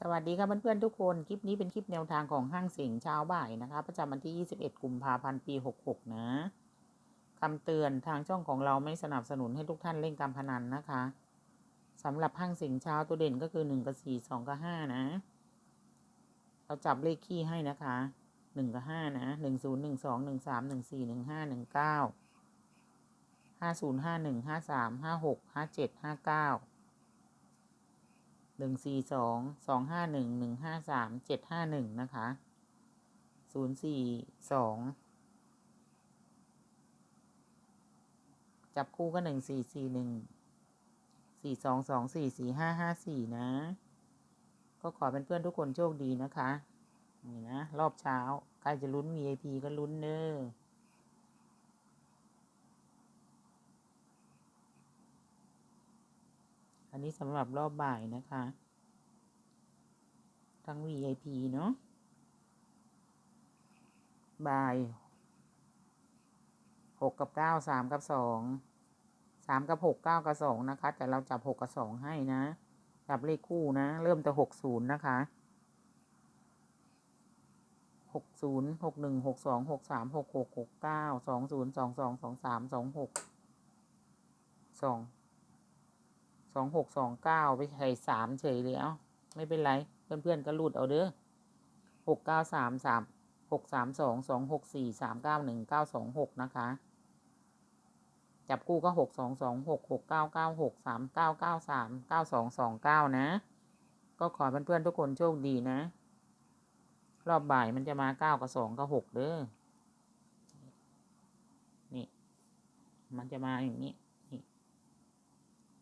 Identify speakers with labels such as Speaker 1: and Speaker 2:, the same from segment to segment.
Speaker 1: สวัสดีครับเพื่อนๆทุกคน คลิปนี้เป็นคลิปแนวทางของห้างเสียงเช้าบ่ายนะคะ ประจำวันที่ 21 กุมภาพันธ์ ปี 66 นะคำเตือนทางช่องของเราไม่สนับสนุนให้ทุกท่านเล่นการพนันนะคะสำหรับห้างเสียงเช้าตัวเด่นก็คือ 1 กับ 4 2 กับ 5 นะ เราจับเลขขี้ให้นะคะ 1 กับ 5 นะ 1 0 1 2 1 3 1 4 1 5 1 9 50 51 53 56 57 59 หนึ่งสี่สองสองห้าหนึ่งหนึ่งห้าสามเจ็ดห้าหนึ่งนะคะศูนย์สี่สองจับคู่ก็หนึ่งสี่สี่หนึ่งสี่สองสองสี่สี่ห้าห้าสี่นะ ก็ขอเป็นเพื่อนทุกคนโชคดีนะคะ นี่นะ รอบเช้า ใครจะลุ้น VIP ก็ลุ้นเนอ้อ อันนี้สำหรับรอบบ่ายนะคะ ทั้ง VIP เนาะบ่ายหกกับเก้าสามกับสองสามกับหกเก้ากับสองนะคะ แต่เราจับหกกับสองให้นะ จับเลขคู่นะ เริ่มแต่หกศูนย์นะคะหกศูนย์หกหนึ่งหกสองหกสามหกหกหกเก้าสองศูนย์สองสองสองสามสองหกสอง สองหกสองเก้าไปใส่สามเฉยเลยเอ้าไม่เป็นไร เพื่อนๆก็รูดเอาเด้อหกเก้าสามสามหกสามสองสองหกสี่สามเก้าหนึ่งเก้าสองหกนะคะ จับคู่ก็หกสองสองหกหกเก้าเก้าหกสามเก้าเก้าสามเก้าสองสองเก้านะ ก็ขอเพื่อนๆทุกคนโชคดีนะ รอบบ่ายมันจะมาเก้ากับสองกับหกเด้อ นี่ มันจะมาอย่างนี้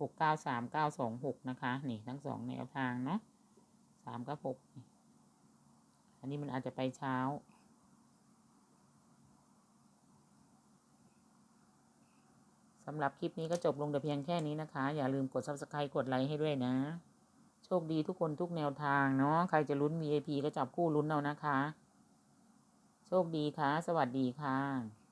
Speaker 1: หกเก้าสามเก้าสองหกนะคะ นี่ทั้งสองแนวทางเนาะสามกับหกอันนี้มันอาจจะไปเช้า สำหรับคลิปนี้ก็จบลงแต่เพียงแค่นี้นะคะ อย่าลืมกด subscribe กดไลค์ให้ด้วยนะ โชคดีทุกคนทุกแนวทางเนาะ ใครจะลุ้น VIP ก็จับคู่ลุ้นเอานะคะ โชคดีค่ะ สวัสดีค่ะ